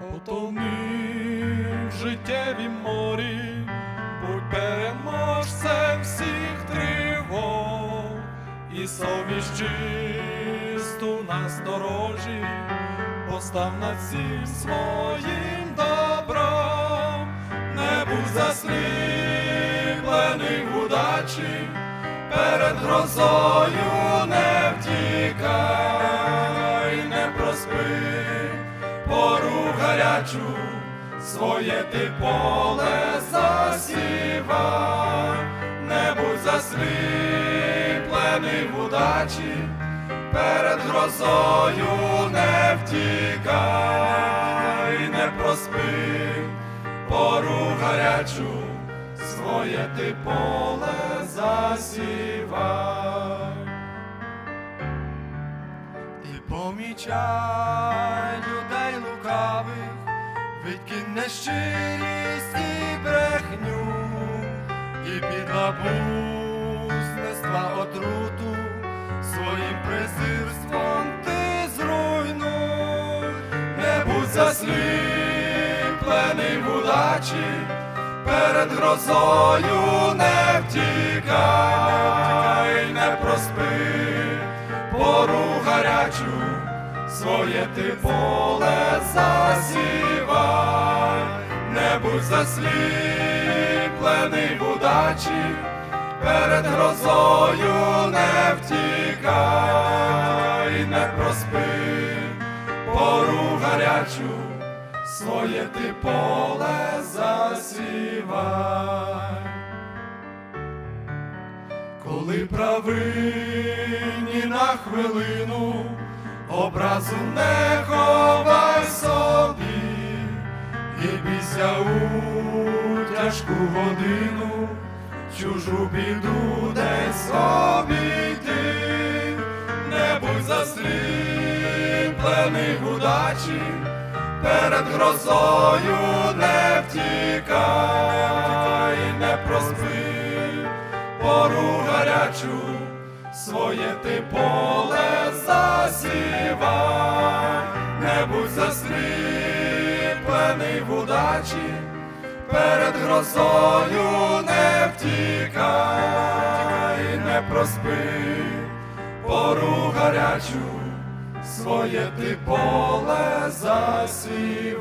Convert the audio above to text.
Потони в життєвім морі, будь переможцем всіх тривог, і совість чисту на сторожі, постав над всім своїм добром, не будь засліплений в удачі, перед грозою гарячу, своє ти поле засівай, не будь засліплений в удачі, перед грозою не втікай, не проспи пору гарячу, своє ти поле засівай. Помічай людей лукавих, викинь нещирість і брехню, і під підлабузництва отруту, своїм презирством ти зруйнуй, не будь засліплений в удачі, перед грозою не втікай, не проспи пору гарячу, своє ти поле засівай, не будь засліплений в удачі, перед грозою не втікай, не проспи пору гарячу, своє ти поле засівай. Коли правині на хвилину образу не ховай собі, і бійся у тяжку годину, чужу біду десь обійти, не будь засліплений удачі, перед грозою не втікай, не проспи пору гарячу, своє ти поле засліплений в удачі, перед грозою не втікай, не проспи пору гарячу, своє ти поле засівай.